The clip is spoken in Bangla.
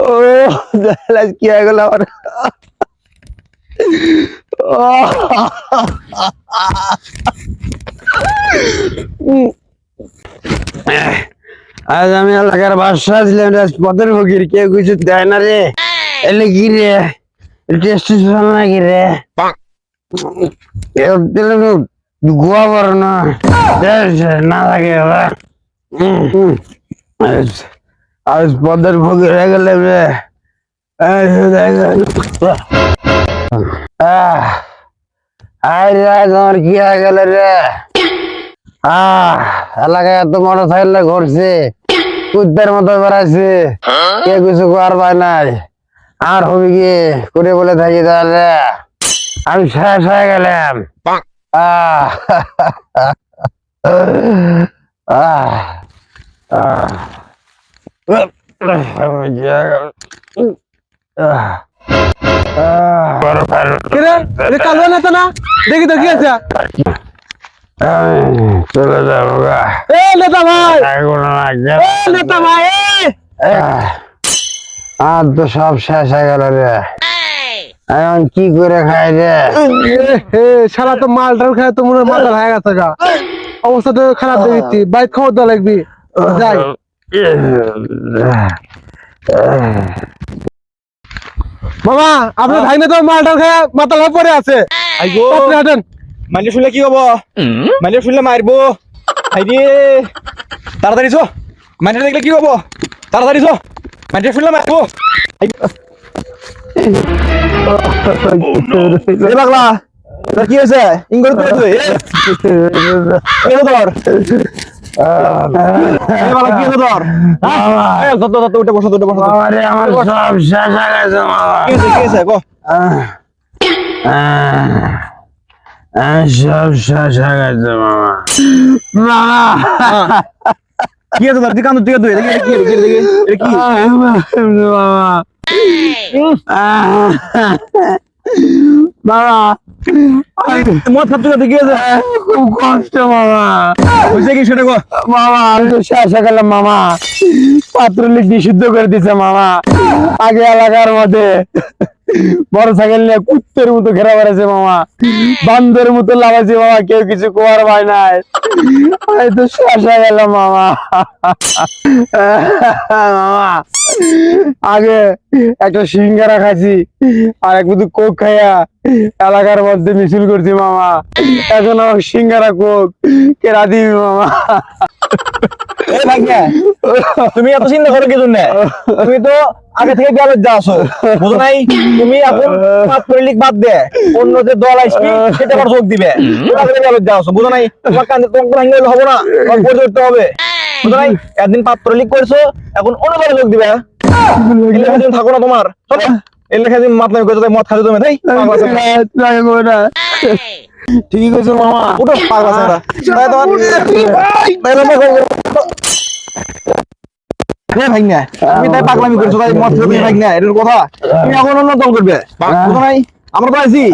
ও জালাজ কি হয়ে গেল আমার। আজ আমি এলাকার বাসা ছিলাম পথের ফকির কেউ কিছু দেয় না রে। এলে কি রে? টেস্ট নাকি রে? কেউ দিলে তো গোয়া বড় না। না থাকে। আজ পথের ফকির হয়ে গেলে রে আজ দেখ- আহ, আয় রে আজ আমার কি হয়ে গেল রে? আহ, এলাকায় এত মোটর সাইকেল ঘুরছে। কুত্তার মতো বেড়াচ্ছে কে কিছু করার পায় নাই। আর হবে কি? করে বলে থাকি তাহলে। আমি শেষ হয়ে গেলাম। কালো না দেখি তো কি আছে চলে আর তো সব শেষ হয়ে গেল রে এখন কি করে খাই রে? শালা তো মালটার খায় তো মনে হয় মাথা হয়ে গেছে গা। অবস্থা তো খারাপ দেখেছি বাইক খাওয়া দেওয়া লাগবি। যাই। মামা আপনার ভাই না তো মালটার খায় মাথা লাভ পরে আছে। আইগো। আপনি মাইলে শুনলে কি হব? মাইলে শুনলে মারবো। আইরে। তাড়াতাড়ি চো মাইলে দেখলে কি হব? তাড়াতাড়ি চো মাইলে শুনলে মারবো। এ পাগলা তোর? কি হয়েছে ইঙ্গল করে তুই কি? বাবা। মদ হয়েছে খুব কষ্ট মামা। হয়েছে কি সেটা মামা আমি তো শেষ হয়ে মামা। পাত্র লিখ নিষিদ্ধ করে দিছে মামা। আগে এলাকার মধ্যে। বড় সাইকেল নিয়ে কুত্তের মতো ঘেরা মামা। বান্ধের মতো মামা, কেউ কিছু কোয়ার নাই। আমি তো হয়ে গেলাম মামা। মামা, আগে একটা সিঙ্গারা খাইছি, আর এক বুধু কোক খাইয়া এলাকার মধ্যে মিছিল করছি মামা। এখন আমার সিঙ্গারা কোক কেরা দিবি মামা? তুমি এত চিন্তা করো কি জন্য তুমি তো আগে থেকে বুঝো নাই তুমি এখন মাত্র লিখ বাদ দে অন্য যে দল আসবে সেটা আবার যোগ দিবে আগে থেকে বুঝো নাই তোমার কান্দে না তোমার পরিচয় করতে হবে বুঝো নাই একদিন পাত্র লিখ করেছ এখন অন্য দলে যোগ দিবে হ্যাঁ? থাকো না তোমার দিন মাতলামি করছ মদ খাচ্ছো তুমি তাই ঠিকই কইছো মামা। উঠো পাগলা ছেলেরা। তাই তোমার তাই তোমার হ্যাঁ ভাইনা আমি তাই পাগলামি করছ তাই করে ভাই না এটার কথা। তুমি এখন অন্য দল করবে। কথা নাই আমরা তো আছি